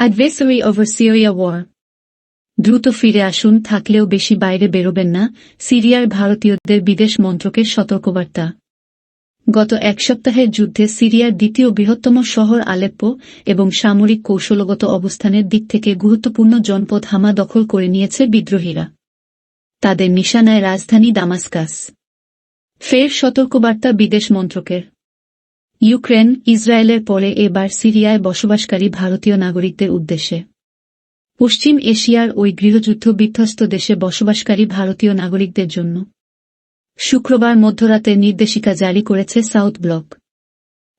অ্যাডভেসারি over Syria war দ্রুত ফিরে আসুন, থাকলেও বেশি বাইরে বেরোবেন না, সিরিয়ার ভারতীয়দের বিদেশ মন্ত্রকের সতর্কবার্তা। গত এক সপ্তাহের যুদ্ধে সিরিয়ার দ্বিতীয় বৃহত্তম শহর আলেপ্পো এবং সামরিক কৌশলগত অবস্থানের দিক থেকে গুরুত্বপূর্ণ জনপদ হামা দখল করে নিয়েছে বিদ্রোহীরা। তাদের নিশানায় রাজধানী দামাস্কাস। ফের সতর্কবার্তা বিদেশ মন্ত্রকের। ইউক্রেন, ইসরায়েলের পরে এবার সিরিয়ায় বসবাসকারী ভারতীয় নাগরিকদের উদ্দেশ্যে। পশ্চিম এশিয়ার ওই গৃহযুদ্ধ বিধ্বস্ত দেশে বসবাসকারী ভারতীয় নাগরিকদের জন্য। শুক্রবার মধ্যরাতে নির্দেশিকা জারি করেছে সাউথ ব্লক।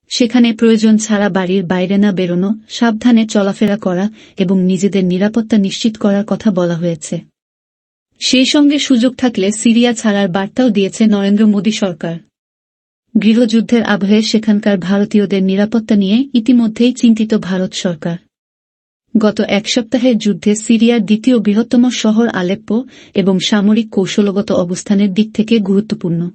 সেখানে প্রয়োজন ছাড়া বাড়ির বাইরে না বেরোনো, সাবধানে চলাফেরা করা এবং নিজেদের নিরাপত্তা নিশ্চিত করার কথা বলা হয়েছে। সেই সঙ্গে সুযোগ থাকলে সিরিয়া ছাড়ার বার্তাও দিয়েছে নরেন্দ্র মোদী সরকার। গৃহযুদ্ধের আবহে সেখানকার ভারতীয়দের নিরাপত্তা নিয়ে ইতিমধ্যেই চিন্তিত ভারত সরকার। গত এক সপ্তাহের যুদ্ধে সিরিয়ার দ্বিতীয় বৃহত্তম শহর আলেপ্পো এবং সামরিক কৌশলগত অবস্থানের দিক থেকে গুরুত্বপূর্ণ।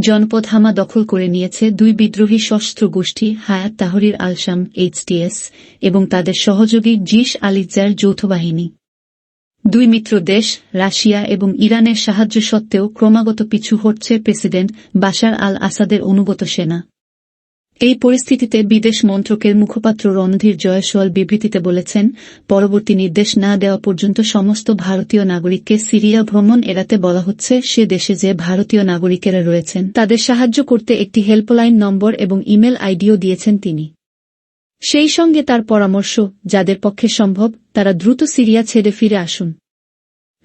জনপদ হামা দখল করে নিয়েছে দুই বিদ্রোহী সশস্ত্র গোষ্ঠী হায়াত তাহরির আলসাম এইচটিএস এবং তাদের সহযোগী জিস আলিজার যৌথ বাহিনী। দুই মিত্র দেশ, রাশিয়া এবং ইরানের সাহায্য সত্ত্বেও ক্রমাগত পিছু হটছে প্রেসিডেন্ট বাশার আল আসাদের অনুগত সেনা। এই পরিস্থিতিতে বিদেশ মন্ত্রকের মুখপাত্র রণধীর জয়সওয়াল বিবৃতিতে বলেছেন, পরবর্তী নির্দেশ না দেওয়া পর্যন্ত সমস্ত ভারতীয় নাগরিককে সিরিয়া ভ্রমণ এড়াতে বলা হচ্ছে, সে দেশে যে ভারতীয় নাগরিকেরা রয়েছেন, তাদের সাহায্য করতে একটি হেল্পলাইন নম্বর এবং ইমেল আইডিও দিয়েছেন তিনি। সেই সঙ্গে তার পরামর্শ, যাদের পক্ষে সম্ভব, তারা দ্রুত সিরিয়া ছেড়ে ফিরে আসুন।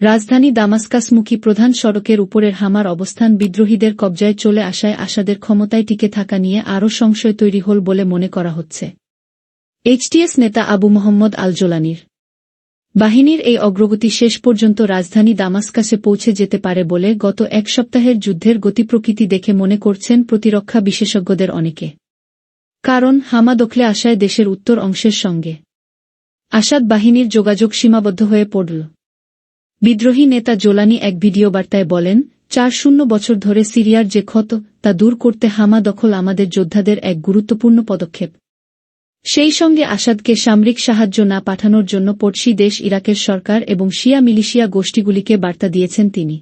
রাজধানী দামাস্কাসমুখী প্রধান সড়কের উপরের হামার অবস্থান বিদ্রোহীদের কবজায় চলে আসায় আশাদের ক্ষমতায় টিকে থাকা নিয়ে আরও সংশয় তৈরি হল বলে মনে করা হচ্ছে। এইচটিএস নেতা আবু মোহাম্মদ আল জোলানির বাহিনীর এই অগ্রগতি শেষ পর্যন্ত রাজধানী দামাস্কাসে পৌঁছে যেতে পারে বলে গত এক সপ্তাহের যুদ্ধের গতি প্রকৃতি দেখে মনে করছেন প্রতিরক্ষা বিশেষজ্ঞদের অনেকে। কারণ হামা দখলে আসায় দেশের উত্তর অংশের সঙ্গে আসাদ বাহিনীর যোগাযোগ সীমাবদ্ধ হয়ে পড়ল। বিদ্রোহী নেতা জোলানি এক ভিডিও বার্তায় বলেন, চার শূন্য বছর ধরে সিরিয়ার যে ক্ষত, তা দূর করতে হামা দখল আমাদের যোদ্ধাদের এক গুরুত্বপূর্ণ পদক্ষেপ। সেই সঙ্গে আসাদকে সামরিক সাহায্য না পাঠানোর জন্য পড়শি দেশ ইরাকের সরকার এবং শিয়া মিলিশিয়া গোষ্ঠীগুলিকে বার্তা দিয়েছেন তিনি।